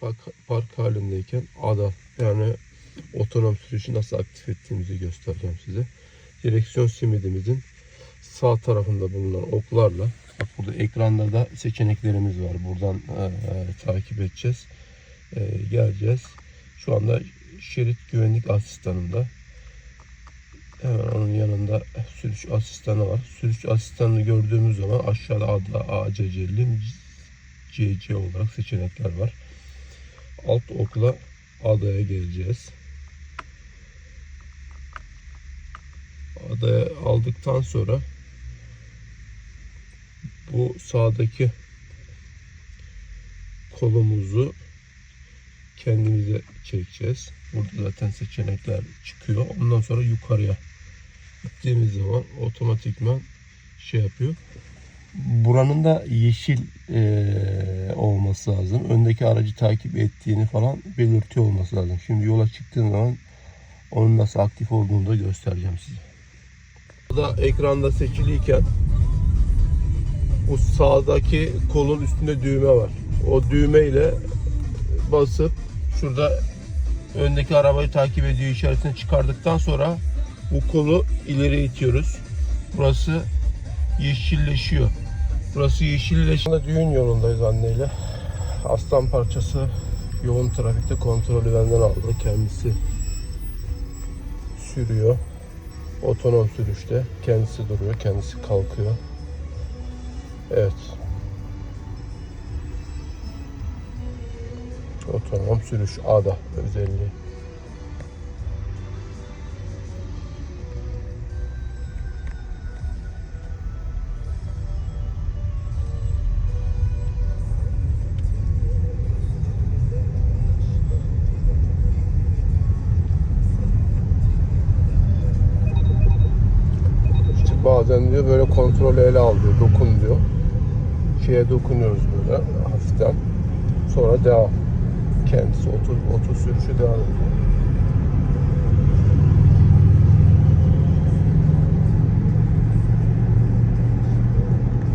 Park, park halindeyken ada yani otonom sürüşü nasıl aktif ettiğimizi göstereceğim size. Direksiyon simidimizin sağ tarafında bulunan oklarla bak burada ekranda da seçeneklerimiz var. Buradan e, e, takip edeceğiz. E, geleceğiz. Şu anda şerit güvenlik asistanında. Hemen onun yanında sürüş asistanı var. Sürüş asistanını gördüğümüz zaman aşağıda ada, ACC'li CC olarak seçenekler var. Alt okla adaya geleceğiz. Adaya aldıktan sonra bu sağdaki kolumuzu kendimize çekeceğiz. Burada zaten seçenekler çıkıyor. Ondan sonra yukarıya gittiğimiz zaman otomatikman şey yapıyor. Buranın da yeşil eee, olması lazım. Öndeki aracı takip ettiğini falan belirtiyor olması lazım. Şimdi yola çıktığım zaman onun nasıl aktif olduğunu da göstereceğim size. Burada ekranda seçiliyken bu sağdaki kolun üstünde düğme var. O düğmeyle basıp şurada öndeki arabayı takip ediyor işaretini çıkardıktan sonra bu kolu ileri itiyoruz. Burası yeşilleşiyor. Burası yeşilleşiyor. Düğün yolundayız anneyle. Aslan parçası yoğun trafikte kontrolü benden aldı. Kendisi sürüyor. Otonom sürüşte. Kendisi duruyor, kendisi kalkıyor. Evet. Otonom sürüş ADA özelliği. Bazen diyor böyle kontrolü ele al diyor, dokun diyor. Şeye dokunuyoruz böyle hafiften. Sonra devam. Kendisi otur, otur sürüşü devam ediyor.